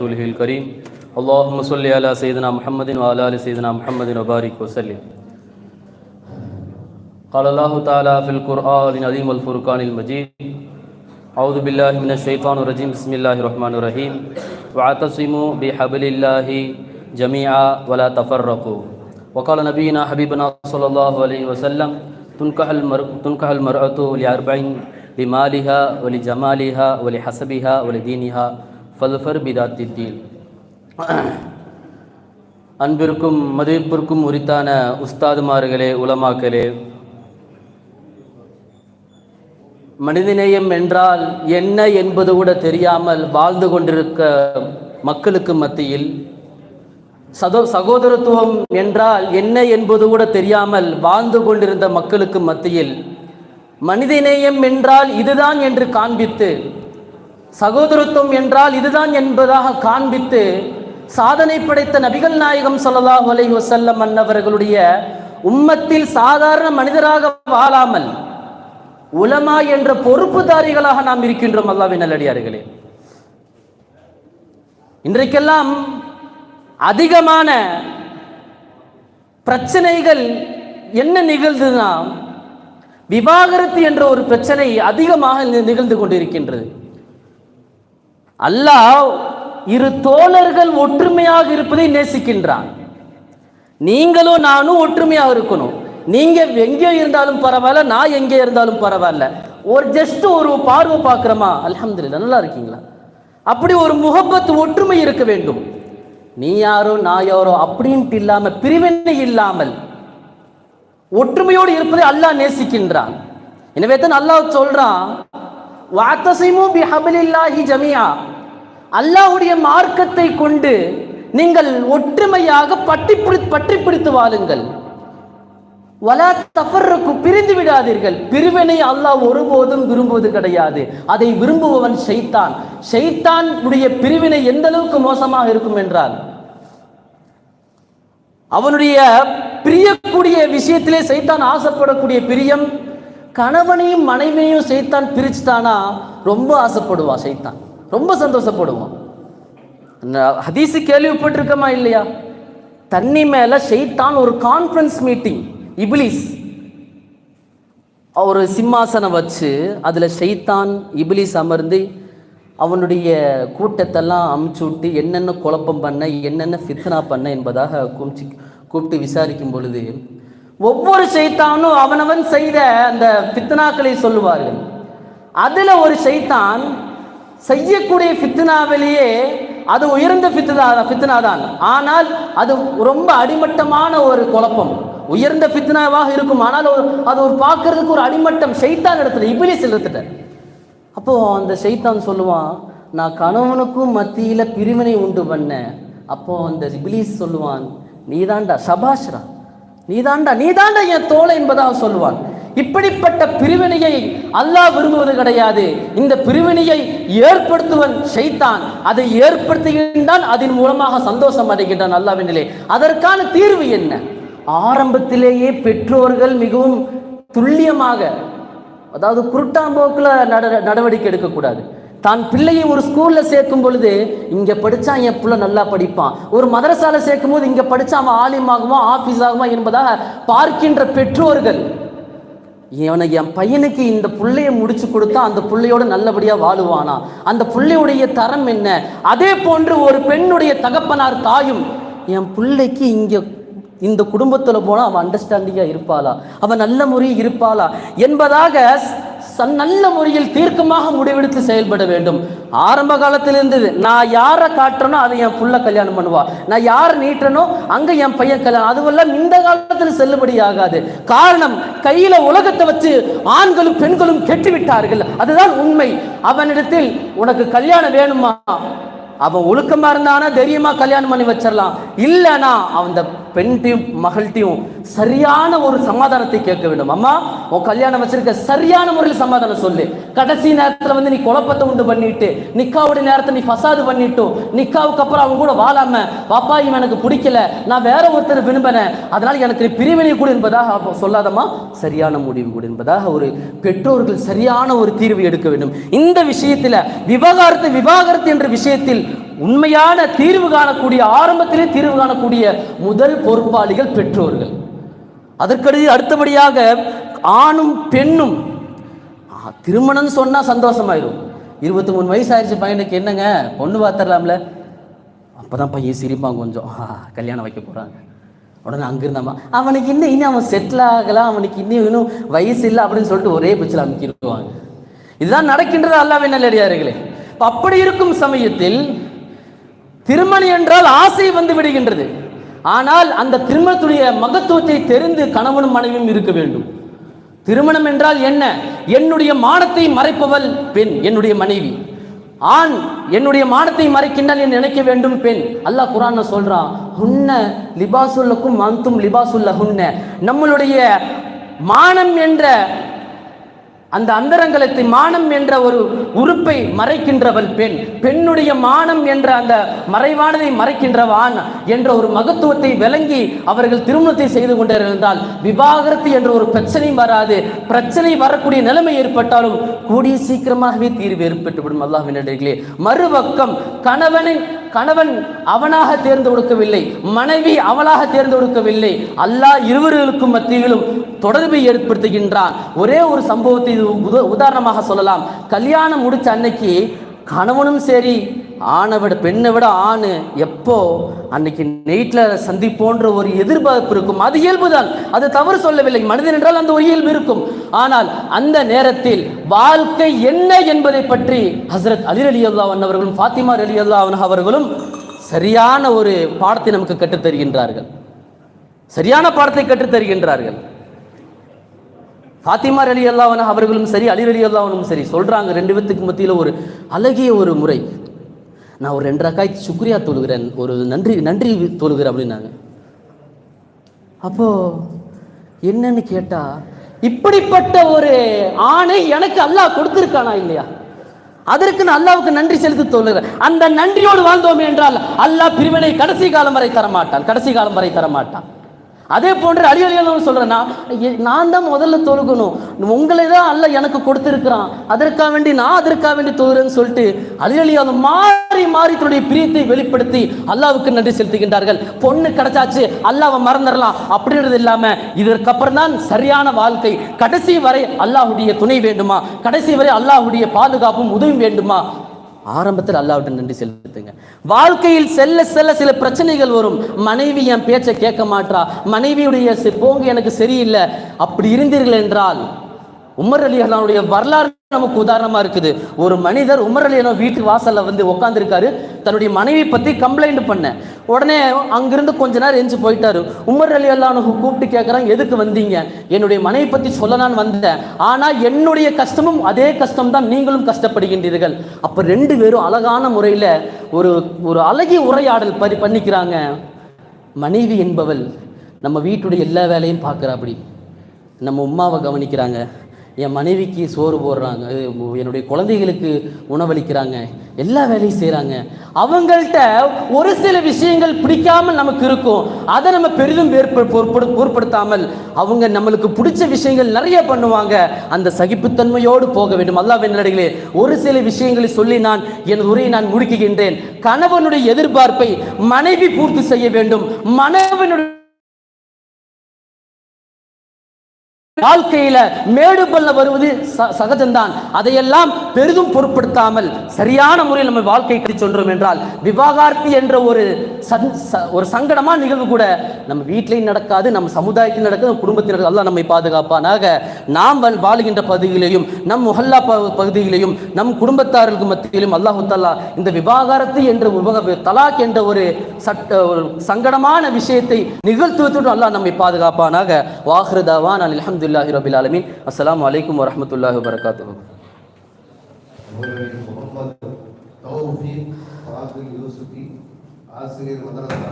رسوله الكريم. اللهم صل على سيدنا محمد وعلى آل سيدنا محمد وبارك وسلم. قال الله تعالى في القرآن العظيم والفرقان المجيد أعوذ بالله من الشيطان الرجيم بسم الله الرحمن الرحيم. واعتصموا بحبل الله جميعا ولا تفرقوا. وقال نبينا حبيبنا صلى الله عليه وسلم تنكح المرء تنكح المرأة لأربعين لمالها ولجمالها ولحسبها ولدينها ஃபல்ஃபர் பிதாத்தித்தீன் அன்பிற்கும் மதிப்பிற்கும் உரித்தான உஸ்தாதுமார்களே உலமாக்களே. மனிதநேயம் என்றால் என்ன என்பது கூட தெரியாமல் வாழ்ந்து கொண்டிருக்க மக்களுக்கு மத்தியில் சதோ சகோதரத்துவம் என்றால் என்ன என்பது கூட தெரியாமல் வாழ்ந்து கொண்டிருந்த மக்களுக்கு மத்தியில் மனிதநேயம் என்றால் இதுதான் என்று காண்பித்து சகோதரத்துவம் என்றால் இதுதான் என்பதாக காண்பித்து சாதனை படைத்த நபிகள் நாயகம் சொல்லலாஹ் அலை வசல்லம் அன்னவர்களுடைய உம்மத்தில் சாதாரண மனிதராக வாழாமல் உலமா என்ற பொறுப்புதாரிகளாக நாம் இருக்கின்றோம் அல்லாவின் நல்லடியார்களே. இன்றைக்கெல்லாம் அதிகமான பிரச்சனைகள் என்ன நிகழ்ந்ததுன்னா விவாகரத்து என்ற ஒரு பிரச்சனை அதிகமாக நிகழ்ந்து கொண்டிருக்கின்றது. அல்லாஹ் இரு தோழர்கள் ஒற்றுமையாக இருப்பதை நேசிக்கின்றான். நீங்களும் நானும் ஒற்றுமையாக இருக்கணும். நீங்க எங்கே இருந்தாலும் பரவாயில்ல நான் எங்கே இருந்தாலும் பரவாயில்ல. ஒரு ஜஸ்ட் ஒரு பார்வை பார்க்குறோமா? அல்ஹம்துலில்லாஹ் நல்லா இருக்கீங்களா? அப்படி ஒரு முகப்பத்து ஒற்றுமை இருக்க வேண்டும். நீ யாரோ நான் யாரோ அப்படின்ட்டு இல்லாம பிரிவினை இல்லாமல் ஒற்றுமையோடு இருப்பதை அல்லாஹ் நேசிக்கின்றான். எனவே தான் அல்லாஹ் சொல்றான் வாத்தசிமு பிஹபிலில்லாஹி ஜமியா அல்லாஹ்வுடைய மார்க்கத்தை கொண்டு நீங்கள் ஒற்றுமையாக பட்டி பிடி பற்றி பிடித்து வாழுங்கள். வலா தஃபர்ருக்கு பிரிந்து விடாதீர்கள். பிரிவினை அல்லாஹ் ஒருபோதும் விரும்புவது கிடையாது. அதை விரும்புபவன் ஷைத்தான். ஷைத்தான் உடைய பிரிவினை எந்த அளவுக்கு மோசமாக இருக்கும் என்றால் அவனுடைய பிரியக்கூடிய விஷயத்திலே சைத்தான் ஆசைப்படக்கூடிய பிரியம் கணவனையும் மனைவியையும் சைத்தான் பிரிச்சுட்டானா ரொம்ப ஆசைப்படுவான் சைத்தான். ரொம்ப சந்தோஷப்படுவான் ஹதீஸு கேள்விப்பட்டிருக்கமா இல்லையா? தண்ணி மேல ஷைத்தான் ஒரு கான்ஃபரன்ஸ் மீட்டிங் இபிலிஸ். ஒரு சிம்மாசனம் வச்சு அதில் ஷைத்தான் இபிலிஸ் அமர்ந்து அவனுடைய கூட்டத்தெல்லாம் அமுச்சு விட்டு என்னென்ன குழப்பம் பண்ண என்னென்ன ஃபித்னா பண்ண என்பதாக கூப்பிச்சு கூப்பிட்டு விசாரிக்கும் பொழுது ஒவ்வொரு சைத்தானும் அவனவன் செய்த அந்த ஃபித்னாக்களை சொல்லுவார்கள். அதில் ஒரு சைத்தான் செய்யக்கூடிய ஃபித்னாவிலேயே அது உயர்ந்த ஃபித்னா ஃபித்னா தான் ஆனால் அது ரொம்ப அடிமட்டமான ஒரு குழப்பம். உயர்ந்த ஃபித்னாவாக இருக்கும். ஆனால் ஒரு அது ஒரு பார்க்கறதுக்கு ஒரு அடிமட்டம் ஷைத்தான் இடத்துல இபிலிஸ் இடத்துல அப்போ அந்த சைத்தான் சொல்லுவான் நான் கணவனுக்கும் மத்தியில் பிரிவினை உண்டு பண்ணேன் அப்போ அந்த இபிலிஸ் சொல்லுவான் நீதாண்டா சபாஷ்ரா. நீதாண்டா நீதாண்டா என் தோலை என்பதாக சொல்லுவான். இப்படிப்பட்ட பிரிவினையை அல்லாஹ் விரும்புவது கிடையாது. இந்த பிரிவினையை ஏற்படுத்துவன் செய்தான் அதை ஏற்படுத்துகின்றான் அதன் மூலமாக சந்தோஷம் அடைகின்றான் அல்லாவினிலே அதற்கான தீர்வு என்ன? ஆரம்பத்திலேயே பெற்றோர்கள் மிகவும் துல்லியமாக அதாவது குருட்டாம்போக்கில் நட நடவடிக்கை எடுக்கக்கூடாது. தான் பிள்ளையை ஒரு ஸ்கூலில் சேர்க்கும் பொழுது இங்கே படித்தா என் பிள்ளை நல்லா படிப்பான். ஒரு மதரசால சேர்க்கும் போது இங்கே படித்தா அவன் ஆலிமாகுவான் ஆஃபீஸ் ஆகுவான் என்பதாக பார்க்கின்ற பெற்றோர்கள் இவனை என் பையனுக்கு இந்த பிள்ளையை முடிச்சு கொடுத்தா அந்த பிள்ளையோட நல்லபடியாக வாழுவானா? அந்த பிள்ளையுடைய தரம் என்ன? அதே போன்று ஒரு பெண்ணுடைய தகப்பனார் தாயும் என் பிள்ளைக்கு இங்கே இந்த குடும்பத்தில் போனால் அவன் அண்டர்ஸ்டாண்டிங்காக இருப்பாளா? அவன் நல்ல முறையில் இருப்பாளா? என்பதாக நல்ல முறையில் தீர்க்கமாக முடிவெடுத்து செயல்பட வேண்டும். ஆரம்ப காலத்தில் இருந்தது நான் யாரை காட்டுறனோ அதை என் புள்ள கல்யாணம் பண்ணுவா. நான் யாரை நீட்டுறனோ அங்கே என் பையன் கல்யாணம் அதுவெல்லாம் இந்த காலத்தில் செல்லுபடி ஆகாது. காரணம் கையில் உலகத்தை வச்சு ஆண்களும் பெண்களும் கெட்டு விட்டார்கள் அதுதான் உண்மை. அவனிடத்தில் உனக்கு கல்யாணம் வேணுமா? அவன் ஒழுக்கமா இருந்தானா தைரியமா கல்யாணம் பண்ணி வச்சிடலாம். இல்லைனா அந்த பெண்டையும் மகள்கிட்டையும் சரியான ஒரு சமாதானத்தை கேட்க வேண்டும். அம்மா உன் கல்யாணம் வச்சிருக்க சரியான முறையில் சமாதானம் சொல்லு. கடைசி நேரத்தில் வந்து நீ குழப்பத்தை உண்டு பண்ணிட்டு நிக்காவுடைய நேரத்தை நீ ஃபசாது பண்ணிட்டு நிக்காவுக்கு அப்புறம் அவங்க கூட வாழாம பாப்பா இவன் எனக்கு பிடிக்கல. நான் வேற ஒருத்தர் விரும்பினேன். அதனால எனக்கு நீ பிரிவினை கூட என்பதாக அப்போ சொல்லாதம்மா சரியான முடிவு கூட என்பதாக ஒரு பெற்றோர்கள் சரியான ஒரு தீர்வு எடுக்க வேண்டும். இந்த விஷயத்தில் விவகாரத்து விவாகரத்து என்ற விஷயத்தில் உண்மையான தீர்வு காணக்கூடிய ஆரம்பத்திலே தீர்வு காணக்கூடிய முதல் பொறுப்பாளிகள் பெற்றோர்கள். அதற்கடுத்து அடுத்தபடியாக ஆணும் பெண்ணும். திருமணம் சொன்னால் சந்தோஷமாயிரும். இருபத்தி மூணு வயசு ஆயிடுச்சு பையனுக்கு என்னங்க? பொண்ணு பார்த்துடலாம்ல. அப்பதான் பையன் சிரிப்பான் கொஞ்சம். கல்யாணம் வைக்க போகிறாங்க உடனே அங்கிருந்தாமா அவனுக்கு இன்னும் இன்னும் அவன் செட்டில் ஆகலாம் அவனுக்கு இன்னும் இன்னும் வயசு இல்லை அப்படின்னு சொல்லிட்டு ஒரே பிச்சில் அமைக்கிடுவாங்க. இதுதான் நடக்கின்றது அல்லாவின் நல்லடியார்களே. இப்போ அப்படி இருக்கும் சமயத்தில் திருமணம் என்றால் ஆசை வந்து விடுகின்றது. ஆனால் அந்த திருமணத்துடைய மகத்துவத்தை தெரிந்து கணவனும் மனைவியும் இருக்க வேண்டும். திருமணம் என்றால் என்ன? என்னுடைய மானத்தை மறைப்பவள் பெண் என்னுடைய மனைவி. ஆண் என்னுடைய மானத்தை மறைக்கின்றால் என் நினைக்க வேண்டும் பெண். அல்லாஹ் குரான் சொல்றான் ஹுன்ன லிபாசுல்லக்கும் அந்தும் லிபாசுல்ல ஹுன்ன நம்மளுடைய மானம் என்ற அந்த அந்தரங்கலத்தை மானம் என்ற ஒரு உறுப்பை மறைக்கின்றவள் பெண். பெண்ணுடைய மானம் என்ற அந்த மறைவானதை மறைக்கின்றவான் என்ற ஒரு மகத்துவத்தை விளங்கி அவர்கள் திருமணத்தை செய்து கொண்டிருந்தால் விவாகரத்து என்ற ஒரு பிரச்சனை வராது. பிரச்சனை வரக்கூடிய நிலைமை ஏற்பட்டாலும் கூடிய சீக்கிரமாகவே தீர்வு ஏற்பட்டுவிடும் அல்லாஹ்வினர்களே மறுபக்கம் கணவனின் கணவன் அவனாக தேர்ந்து கொடுக்கவில்லை மனைவி அவளாக தேர்ந்தெடுக்கவில்லை. அல்லாஹ் இருவர்களுக்கும் மத்தியிலும் தொடர்பை ஏற்படுத்துகின்றான் ஒரே ஒரு சம்பவத்தை இது உத- உதாரணமாக சொல்லலாம். கல்யாணம் முடிச்ச அன்னைக்கு கணவனும் சரி ஆணை விட பெண்ணை விட ஆண் எப்போ அன்னைக்கு நைட்டில் சந்திப்போன்ற ஒரு எதிர்பார்ப்பு இருக்கும். அது இயல்புதான். அது தவறு சொல்லவில்லை. மனிதன் என்றால் அந்த ஒரு இயல்பு இருக்கும். ஆனால் அந்த நேரத்தில் வாழ்க்கை என்ன என்பதை பற்றி ஹசரத் அலி அலி அல்லாவன் அவர்களும் ஃபாத்திமா அலி அல்லாவன் அவர்களும் சரியான ஒரு பாடத்தை நமக்கு கற்றுத் தருகின்றார்கள் சரியான பாடத்தை கற்றுத் தருகின்றார்கள் ஃபாத்திமா அலி அல்லாவன அவர்களும் சரி அலி அலி அல்லாவனும் சரி சொல்கிறாங்க ரெண்டு பேத்துக்கு மத்தியில் ஒரு அழகிய ஒரு முறை. நான் ஒரு ரெண்டு ரக்காய் சுக்ரியா தொழுகிறேன் ஒரு நன்றி நன்றி தொழுகிறேன் அப்படின்னாங்க. அப்போ என்னன்னு கேட்டால் இப்படிப்பட்ட ஒரு ஆணை எனக்கு அல்லாஹ் கொடுத்துருக்கானா இல்லையா? அதற்கு நான் அல்லாவுக்கு நன்றி செலுத்தி சொல்லுகிறேன் அந்த நன்றியோடு வாழ்ந்தோம் என்றால் அல்லாஹ் பிரிவினை கடைசி காலம் வரை தரமாட்டான் கடைசி காலம் வரை தரமாட்டான். அதே போன்று அலி சொல்கிறேன்னா நான் தான் முதல்ல தொழுகணும். உங்களை தான் அல்ல எனக்கு கொடுத்துருக்குறான். அதற்காக வேண்டி நான் அதற்காக வேண்டி தொழுகிறேன்னு சொல்லிட்டு அலி மாறி மாறி தன்னுடைய பிரியத்தை வெளிப்படுத்தி அல்லாவுக்கு நன்றி செலுத்துகின்றார்கள். பொண்ணு கிடைச்சாச்சு அல்லாவை மறந்துடலாம். அப்படின்றது இல்லாமல் இதற்கப்புறம் தான் சரியான வாழ்க்கை. கடைசி வரை அல்லாஹுடைய துணை வேண்டுமா? கடைசி வரை அல்லாஹுடைய பாதுகாப்பும் உதவும் வேண்டுமா? ஆரம்பத்தில் அல்லாவிட்ட நன்றி செலுத்துங்க. வாழ்க்கையில் செல்ல செல்ல சில பிரச்சனைகள் வரும். மனைவி என் பேச்சை கேட்க மாட்டா மனைவியுடைய போங்க எனக்கு சரியில்லை. அப்படி இருந்தீர்கள் என்றால் உமர் அலி அல்லானுடைய வரலாறு நமக்கு உதாரணமா இருக்குது. ஒரு மனிதர் உமர் அலி அண்ணா வீட்டு வாசல்ல வந்து உட்காந்துருக்காரு தன்னுடைய மனைவி பத்தி கம்ப்ளைண்ட் பண்ண. உடனே அங்கிருந்து கொஞ்ச நேரம் எரிஞ்சு போயிட்டாரு. உமர் அலி அல்லானுக்கு கூப்பிட்டு கேட்குறாங்க எதுக்கு வந்தீங்க? என்னுடைய மனைவி பத்தி சொல்லலான்னு வந்தேன். ஆனா என்னுடைய கஷ்டமும் அதே கஷ்டம் தான் நீங்களும் கஷ்டப்படுகின்றீர்கள். அப்ப ரெண்டு பேரும் அழகான முறையில ஒரு ஒரு அழகிய உரையாடல் பரி பண்ணிக்கிறாங்க. மனைவி என்பவள் நம்ம வீட்டுடைய எல்லா வேலையும் பார்க்குறா அப்படி. நம்ம உம்மாவை கவனிக்கிறாங்க. என் மனைவிக்கு சோறு போடுறாங்க. என்னுடைய குழந்தைகளுக்கு உணவளிக்கிறாங்க. எல்லா வேலையும் செய்கிறாங்க அவங்கள்ட்ட ஒரு சில விஷயங்கள் பிடிக்காமல் நமக்கு இருக்கும். அதை நம்ம பெரிதும் பொருட்படுத்தாமல் அவங்க நம்மளுக்கு பிடிச்ச விஷயங்கள் நிறைய பண்ணுவாங்க. அந்த சகிப்புத்தன்மையோடு போக வேண்டும். அல்லாவின் நடிகளே ஒரு சில விஷயங்களை சொல்லி நான் எனது உரையை நான் முடிக்குகின்றேன் கணவனுடைய எதிர்பார்ப்பை மனைவி பூர்த்தி செய்ய வேண்டும். மனைவனுடைய வாழ்க்கையில மேடு பள்ள வருவது ச- சகஜம்தான். அதையெல்லாம் பெரிதும் பொருட்படுத்தாமல் சரியான முறையில் நம்ம வாழ்க்கை கட்டி சொல்றோம் என்றால் விவாகரத்து என்ற ஒரு சந்- ச- ஒரு சங்கடமா நிகழ்வு கூட நம்ம வீட்டிலையும் நடக்காது நம்ம சமுதாயத்தில் நடக்காது குடும்பத்தினர் குடும்பத்தில் நடக்காது நம்மை பாதுகாப்பானாக. நாம் வாழுகின்ற பகுதியிலையும் நம் முஹல்லா ப- பகுதியிலையும் நம் குடும்பத்தார்களுக்கு மத்தியிலும் அல்லாஹு தாலா இந்த விவாகரத்து என்ற உபக தலாக் என்ற ஒரு சட்ட ஒரு சங்கடமான விஷயத்தை நிகழ்த்துவதோடு அல்லாஹ் நம்மை பாதுகாப்பானாக. வாஹ்ருதாவான் அலமதுல்லாஹி ரபில் ஆலமீன். அஸ்லாம் வலைக்கம் வரஹ்மத்துல்லாஹி வரகாத்து ஆசிரியர் மதரசா